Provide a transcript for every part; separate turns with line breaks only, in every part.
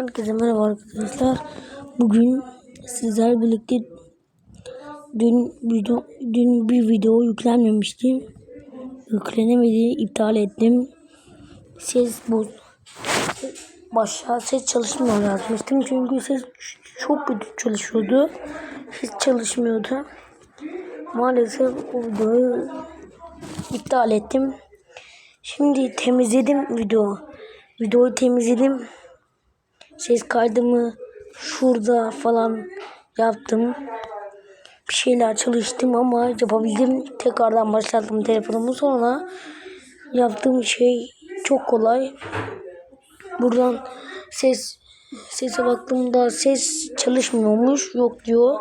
Herkese merhaba arkadaşlar. Bugün sizlerle birlikte dün video dün bir video yüklenmemişti. Yüklenemedi, iptal ettim. Ses bu başta ses çalışmıyor yazmıştım çünkü ses çok kötü çalışıyordu. Hiç çalışmıyordu. Maalesef o videoyu iptal ettim. Şimdi temizledim video. Videoyu temizledim ses kaydımı şurada falan yaptım. Bir şeyler çalıştım ama yapabildim. Tekrardan başlattım telefonumu sonra yaptığım şey çok kolay. Buradan ses sese baktığımda ses çalışmıyormuş. Yok diyor.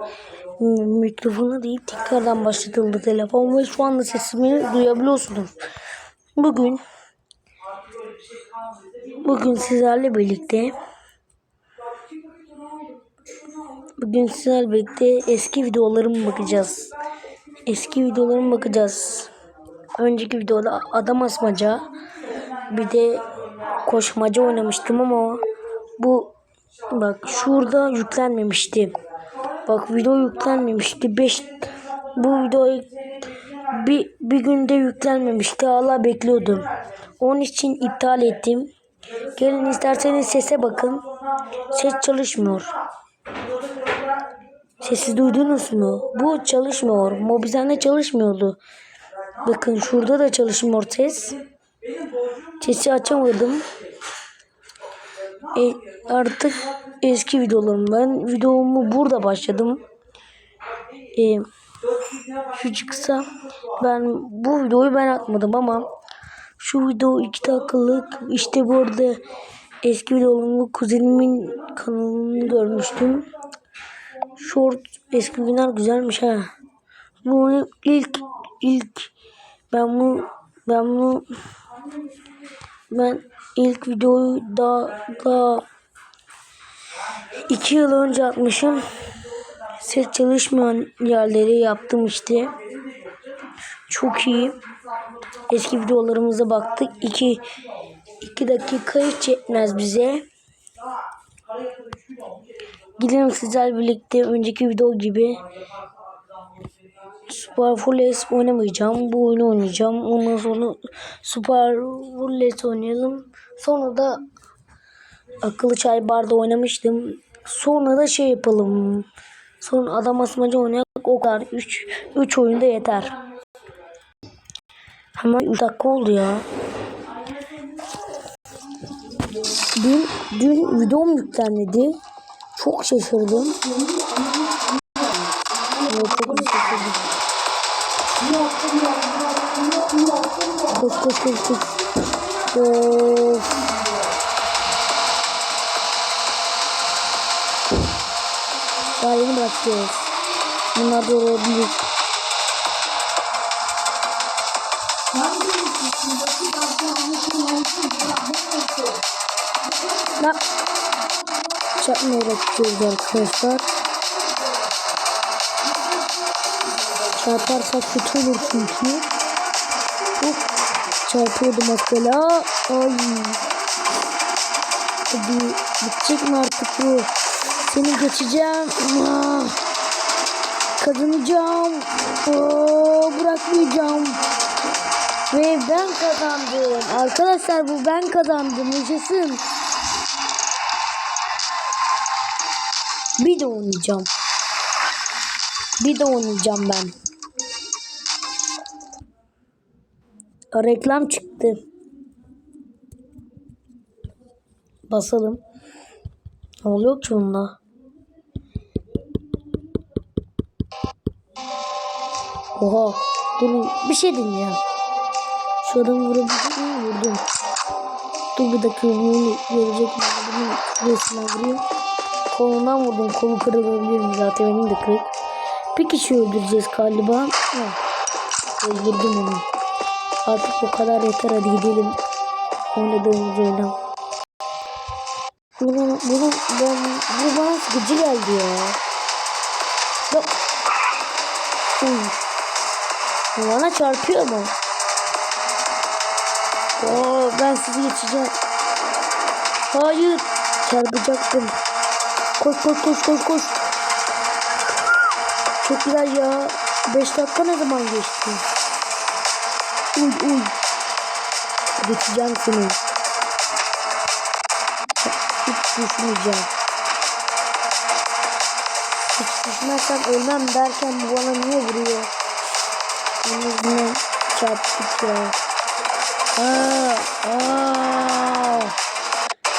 Mikrofonu değil tekrardan başlatıldı telefon ve şu anda sesimi duyabiliyorsunuz. Bugün bugün sizlerle birlikte Bugün sizlerle birlikte eski videolarıma bakacağız. Eski videolarıma bakacağız. Önceki videoda adam asmaca bir de koşmaca oynamıştım ama bu bak şurada yüklenmemişti. Bak video yüklenmemişti. 5 bu video bir, bir günde yüklenmemişti. Hala bekliyordum. Onun için iptal ettim. Gelin isterseniz sese bakın. Ses çalışmıyor. Sesi duydunuz mu? Bu çalışmıyor. Mobizende çalışmıyordu. Bakın şurada da çalışmıyor ses. Sesi açamadım. E, artık eski videolarımdan videomu burada başladım. E, şu çıksa ben bu videoyu ben atmadım ama şu video iki dakikalık işte bu arada eski videolarımı kuzenimin kanalını görmüştüm. Short eski günler güzelmiş ha. Bu ilk ilk ben bu ben bu ben ilk videoyu da da iki yıl önce atmışım. Ses çalışmayan yerleri yaptım işte. Çok iyi. Eski videolarımıza baktık. 2 2 dakika hiç yetmez bize. Gidelim sizler birlikte önceki video gibi Super S oynamayacağım. Bu oyunu oynayacağım. Ondan sonra Super S oynayalım. Sonra da akıllı çay barda oynamıştım. Sonra da şey yapalım. Sonra adam asmaca oynayalım. O kadar 3 3 oyunda yeter. Hemen 3 dakika oldu ya. Dün, dün videom yüklenmedi. Çok şaşırdım. Evet, çok şaşırdım. Koş koş koş koş. Of. Daha yeni. Bunlar da olabilir. Bak. Çarpmayarak gidiyoruz arkadaşlar. Çarparsak kötü olur çünkü. Hop. Çarpıyordum mesela. Ay. Hadi bitecek mi artık bu? Seni geçeceğim. Ah. Kazanacağım. Oh, bırakmayacağım. Ve ben kazandım. Arkadaşlar bu ben kazandım. Yaşasın. Bir de oynayacağım. Bir de oynayacağım ben. Reklam çıktı. Basalım. Ne oluyor ki bunda? Oha. Dur bir şey dinleyeceğim. Şu adamı vurabildim mi? Vurdum. Dur bir dakika bunu görecek mi? Bunu resmen vuruyor. Kolundan vurdum. Kolu kırılabilir mi? Zaten benim de kırık. Bir kişi öldüreceğiz galiba. Ha. Öldürdüm onu. Artık bu kadar yeter. Hadi gidelim. Oynadığımız oyuna. Bunu, bunu, ben, bu bana sıkıcı geldi ya. Bak. Uy. Bana çarpıyor mu? Oo, ben sizi geçeceğim. Hayır. Çarpacaktım. Koş koş koş koş koş. Çok güzel ya. 5 dakika ne zaman geçti? Uy uy. Geçeceğim seni. Hiç düşmeyeceğim. Hiç düşmezsem ölmem derken bu bana niye vuruyor? En azından çarptık ya. Aa, aa.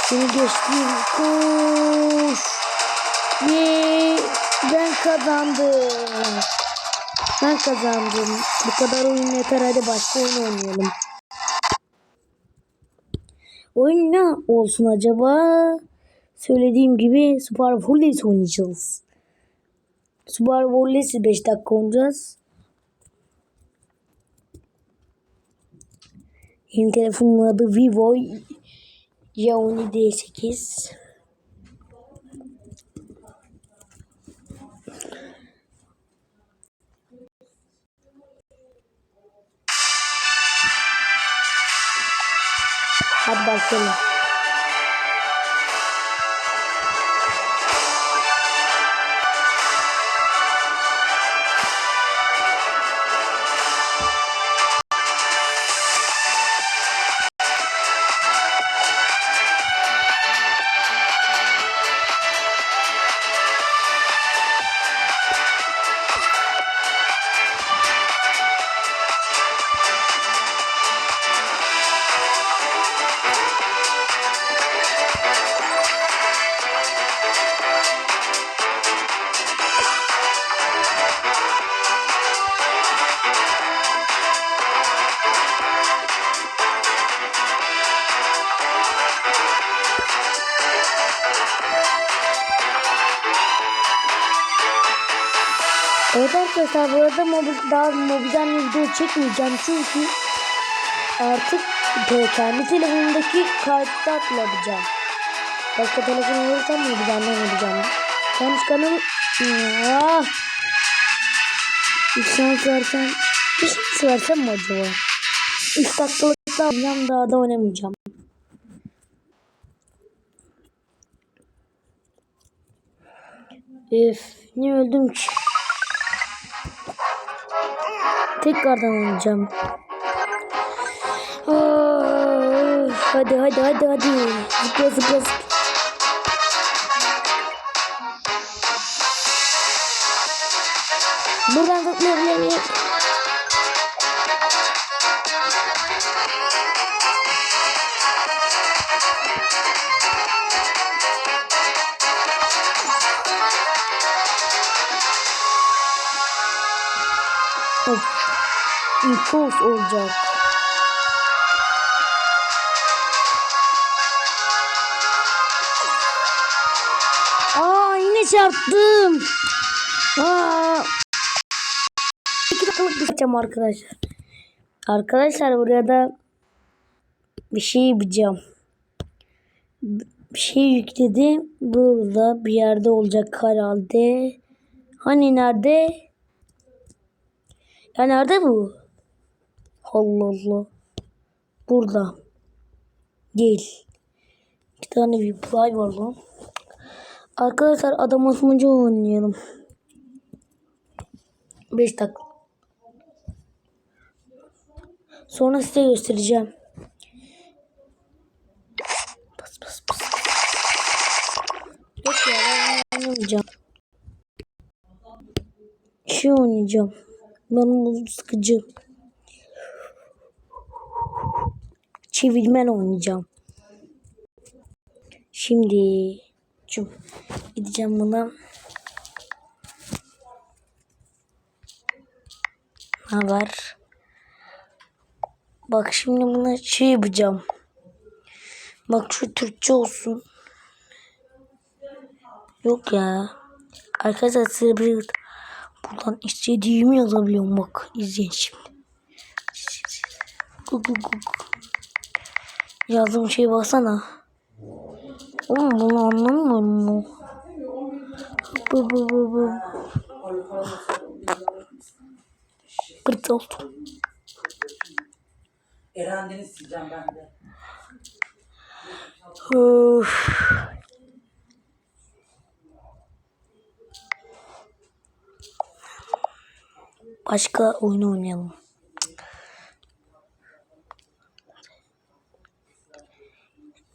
Seni geçtim. Koş. Ye, ben kazandım. Ben kazandım. Bu kadar oyun yeter. Hadi başka oyun oynayalım. Oyun ne olsun acaba? Söylediğim gibi Super Volleys oynayacağız. Super Volleys'i 5 dakika oynayacağız. Yeni telefonun adı Vivo Xiaomi D8. Hadi başlayalım. Arkadaşlar bu arada mobil, daha mobilden video çekmeyeceğim çünkü artık kendi telefonumdaki kayıtta atlayacağım. Başka telefon alırsam mobilden yapacağım. Yanlış kanal... Ah! Bir şans versem... Bir şans versem mi acaba? 3 dakikalıkta alacağım daha da oynamayacağım. Öf, niye öldüm ki? Tekrardan oynayacağım. Aa, hadi hadi hadi hadi. Zıpla zıpla zıpla. İmpulse olacak. Aa yine çarptım. Aa. İki dakikalık bir yapacağım arkadaşlar. Arkadaşlar buraya da bir şey yapacağım. Bir şey yükledi. Burada bir yerde olacak herhalde. Hani nerede? Ya nerede bu? Allah Allah. Burada. Değil. İki tane play var lan. Arkadaşlar adam asmacı oynayalım. 5 dakika. Sonra size göstereceğim. Bas bas bas. Yok ya ben oynamayacağım. Şey oynayacağım. Ben bu sıkıcı. Çevirmen oynayacağım. Şimdi cum gideceğim buna. Ne var? Bak şimdi buna şey yapacağım. Bak şu Türkçe olsun. Yok ya. Arkadaşlar size bir buradan istediğimi yazabiliyorum bak. izleyin şimdi. Google. Yazdığım şey baksana. Oğlum bunu anlamıyor mu? Bu bu bu bu. Kırk oldu.
Eren sileceğim ben de.
Of. Başka oyun oynayalım.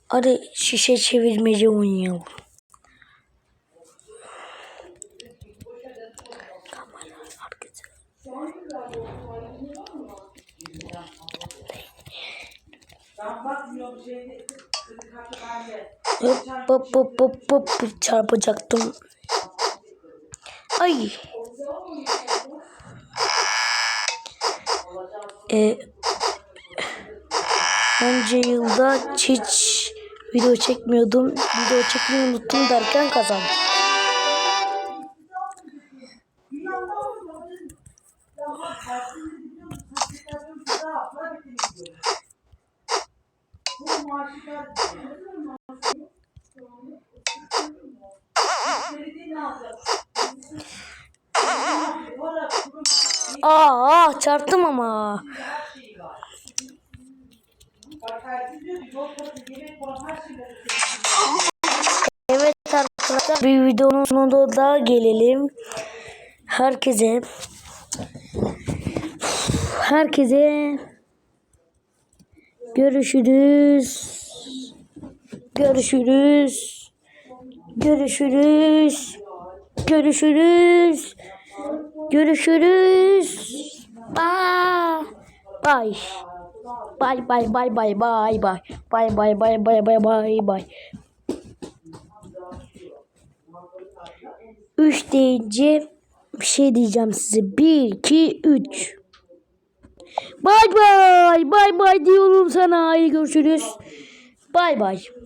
Hadi şişe çevirmece oynayalım. Hop hop hop hop hop çarpacaktım. Ay. E, önce yılda hiç video çekmiyordum. Video çekmeyi unuttum derken kazandım. Aa çarptım ama. Evet arkadaşlar bir videonun sonunda daha gelelim. Herkese herkese görüşürüz. Görüşürüz. Görüşürüz. Görüşürüz. Görüşürüz. Bye. Bye. Bye bye bye bye bye bye. Bye bye bye bye bye bye bye. Üç deyince bir şey diyeceğim size. Bir, iki, üç. Bye bye. Bye bye diyorum sana. Haydi görüşürüz. Bye bye.